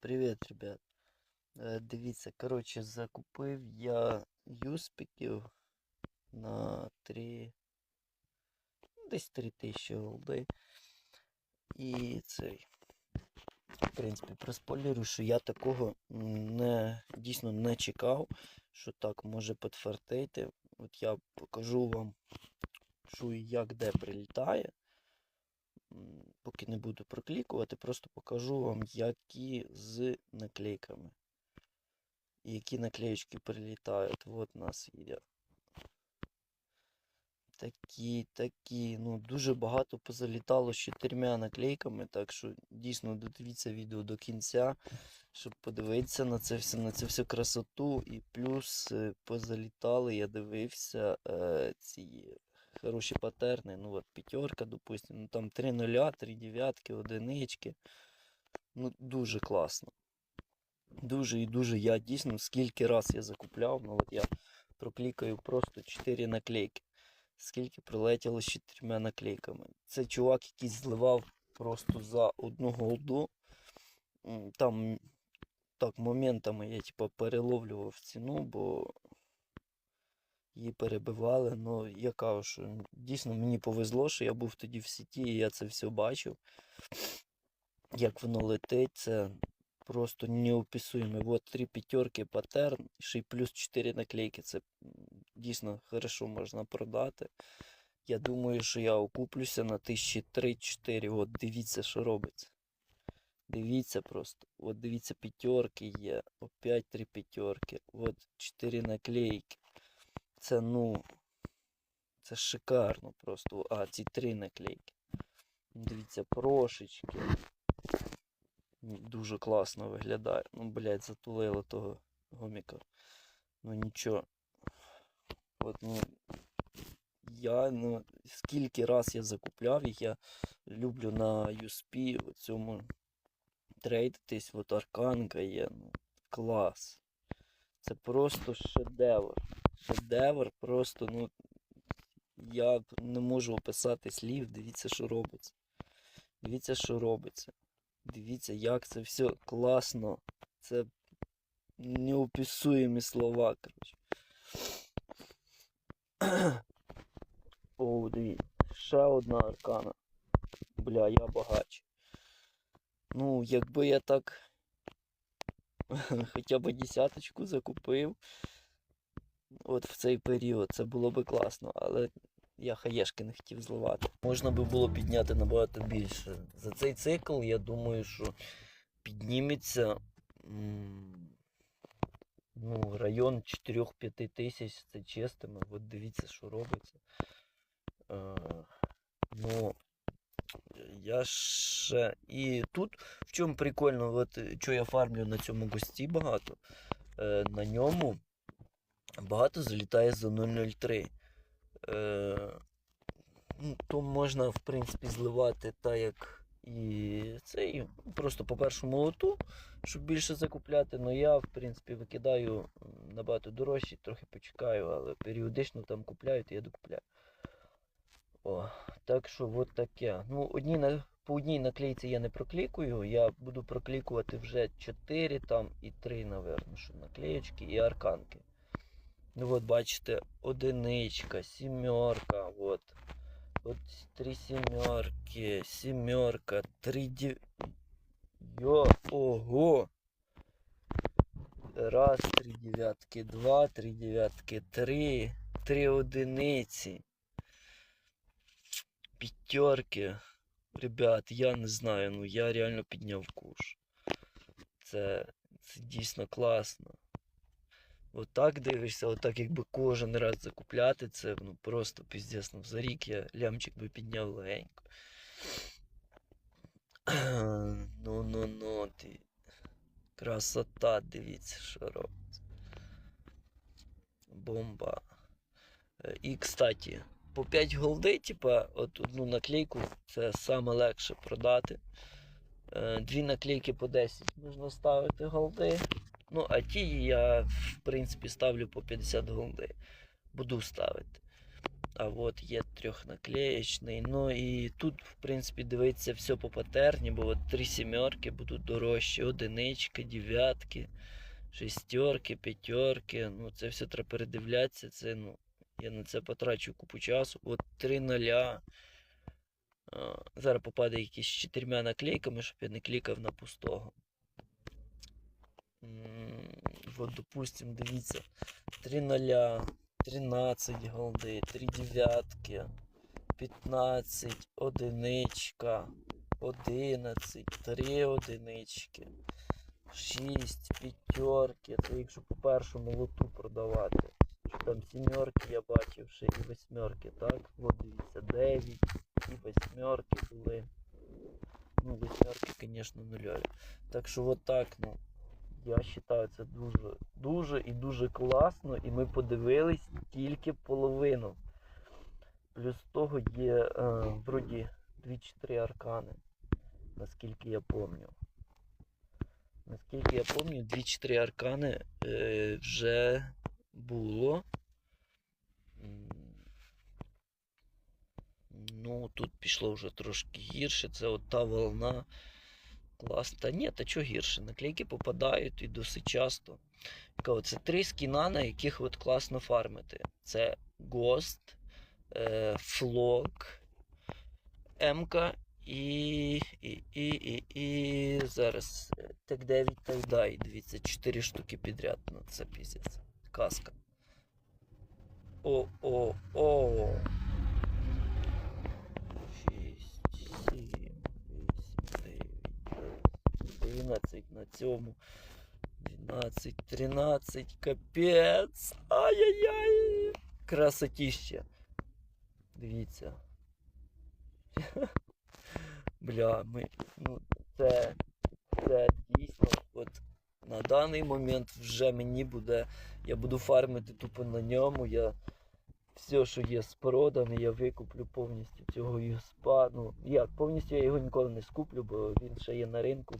Привіт, ребят. Е, Дивіться, коротше, закупив я юспіків на 3. ну, Десь 3 тисячі голди. І цей. В принципі, проспойлерю, що я такого не дійсно не чекав, що так може підфартити. От я покажу вам, що і як де прилітає. Поки не буду проклікувати, просто покажу вам, які з наклейками. Які наклеєчки прилітають. От нас є. Такі, такі. Ну, дуже багато позалітало з чотирма наклейками, так що дійсно додивіться відео до кінця, щоб подивитися на це все, на цю всю красоту. І плюс е, позалітали, я дивився е, ці хороші патерни. Ну от п'ятерка, допустимо, ну там 3 нуля, 3 дев'ятки, одинички. Ну, дуже класно. Дуже і дуже. Я дійсно скільки раз я закупляв, ну от я проклікаю просто 4 наклейки. Скільки прилетіло з чотирма наклейками. Це чувак, який зливав просто за одну голду. Там так, моментами я типа переловлював ціну, бо її перебивали. Ну, я кажу, що дійсно мені повезло, що я був тоді в сіті, і я це все бачив. Як воно летить, це просто неописуємо. Вот три п'ятерки паттерн, ще й плюс 4 наклейки. Це дійсно хорошо можна продати. Я думаю, що я окуплюся на тисячі 3-4. От дивіться, що робиться. Дивіться просто. От дивіться, п'ятерки є. Опять три п'ятерки. От 4 наклейки. Це ну. Це шикарно просто. А, ці три наклейки. Дивіться, прошечки. Дуже класно виглядає. Ну, блядь, затулило того гоміка. Ну нічого. От, ну, я, ну, скільки раз я закупляв їх, я люблю на USP в цьому трейдитись, от арканка є. Ну, клас. Це просто шедевр. Шедевр просто, ну. Я не можу описати слів. Дивіться, що робиться. Дивіться, що робиться. Дивіться, як це все класно. Це неописуємі слова, коротше. О, дивіться. Ще одна аркана. Бля, я багач. Ну, якби я так хоча б десяточку закупив. От в цей період це було би класно, але я хаєшки не хотів зливати. Можна би було підняти набагато більше. За цей цикл, я думаю, що підніметься ну, район 4-5 тисяч це чистими. От дивіться, що робиться. Е, ну, я ще. І тут в чому прикольно, от що я фармлю на цьому гості багато. Е, на ньому багато залітає за 003. Е, ну, то можна, в принципі, зливати так, як і цей, просто по першому лоту, щоб більше закупляти. Ну я, в принципі, викидаю набагато дорожче, трохи почекаю, але періодично там купляю, то я докупляю. О, так що от таке. Ну, одні на, по одній наклейці я не проклікую, я буду проклікувати вже 4 там і 3, напевно, що наклеєчки і арканки. Ну от бачите, одиничка, сімерка, от. От три сімерки, сімерка, три дів... Йо, ого! Раз, три дев'ятки, два, три дев'ятки, три, три одиниці. П'ятерки. Ребят, я не знаю, ну я реально підняв куш. Це, це дійсно класно. Отак дивишся, отак якби кожен раз закупляти, це ну просто піздець. Ну, за рік я лямчик би підняв легенько. Ну ну ну ти. Красота, дивіться, що робиться. Бомба. Е, І, кстати, по 5 голди, типа, от одну наклейку це саме легше продати. Е, Дві наклейки по 10 можна ставити голди. Ну, а ті я, в принципі, ставлю по 50 голди. Буду ставити. А от є трьохнаклеєчний. Ну і тут, в принципі, дивиться все по патерні, бо от три сімерки будуть дорожчі, одинички, дев'ятки, шестерки, п'ятерки. Ну, це все треба передивлятися. Це, ну, я на це потрачу купу часу. От три ноля. Зараз попаде якісь з чотирма наклейками, щоб я не клікав на пустого. М, От, допустим, дивіться. 3 ноля, 13 голди, 3 дев'ятки, 15, одиничка, 11, 3 одинички, 6, п'ятерки. Це якщо по першому лоту продавати. Що там сімерки я бачив ще і восьмерки, так? От дивіться, 9 і восьмерки були. Ну, восьмерки, звісно, нулеві. Так що от так, ну. Я вважаю, це дуже, дуже і дуже класно. І ми подивились тільки половину. Плюс того є е, вроді 2-3 аркани. Наскільки я пам'ятаю. Наскільки я пам'ятаю, 2-3 аркани е, вже було. Ну, тут пішло вже трошки гірше. Це от та волна. Клас. Та ні, та чого гірше? Наклейки попадають і досить часто. Це три скіна, на яких от класно фармити. Це Ghost, е, Flock, МК і, і, і, і, і зараз е, Тек 9 та дай. Дивіться, 4 штуки підряд. Ну це піздець. Казка. О, о, о. 6, 7, 8, 9, 11 на цьому. 12, 13, капець. Ай-яй-яй. Красотіще. Дивіться. Бля, ми. Ну, це. Це дійсно. От на даний момент вже мені буде. Я буду фармити тупо на ньому. Я все, що є з я викуплю повністю цього юспа. Ну, як, повністю я його ніколи не скуплю, бо він ще є на ринку.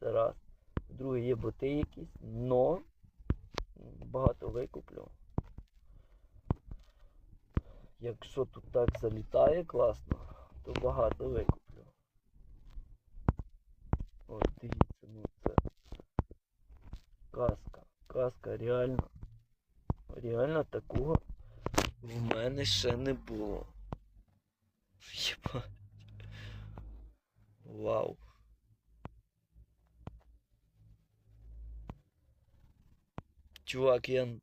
Це раз. Друге, є боти якісь, но багато викуплю. Якщо тут так залітає класно, то багато викуплю. От, дивіться, ну це казка. Казка реально. Реально такого в мене ще не було. Єбать. Вау. Чувак, я. н-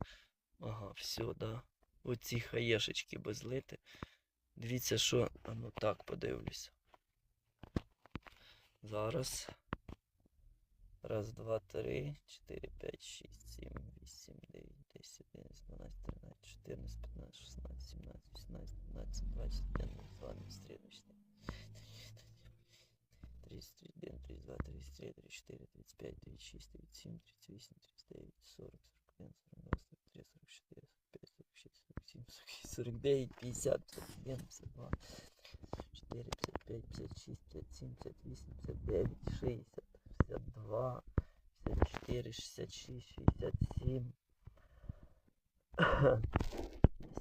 Ага, все, да. Оці хаєшечки безлити. Дивіться, що. А ну так подивлюся. Зараз. Раз, два, три, чотири, п'ять, шість, сім, вісім, дев'ять, десять, одинадцять, дванадцять, тринадцять, чотирнадцять, п'ятнадцять, шістнадцять, сімнадцять, вісімнадцять, дев'ятнадцять, двадцять, один, два, двадцять три, двадцять чотири. 31, 32, 33, 34, 35, 36, 37, 38, 39, 40, 41, 42, 43, 44, 45, 46, 47, 48, 49, 50, 51, 52, 4, 55, 56, 57, 58, 59, 60, 62, 54, 66, 67,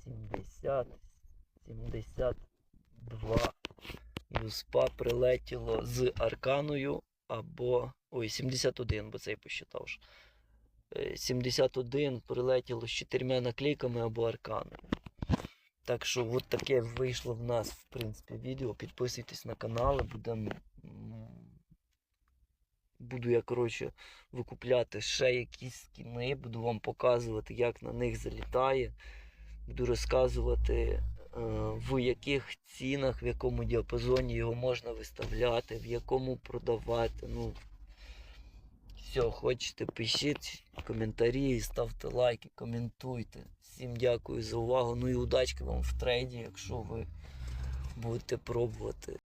70, 72. Юспа прилетіло з арканою або. Ой, 71, бо цей посчитав. Ж. Е, 71 прилетіло з чотирма наклейками або арканою. Так що от таке вийшло в нас, в принципі, відео. Підписуйтесь на канал, будемо. Буду я, коротше, викупляти ще якісь скіни, буду вам показувати, як на них залітає. Буду розказувати, е, в яких цінах, в якому діапазоні його можна виставляти, в якому продавати. Ну, все, хочете, пишіть коментарі, ставте лайки, коментуйте. Всім дякую за увагу. Ну і удачки вам в трейді, якщо ви будете пробувати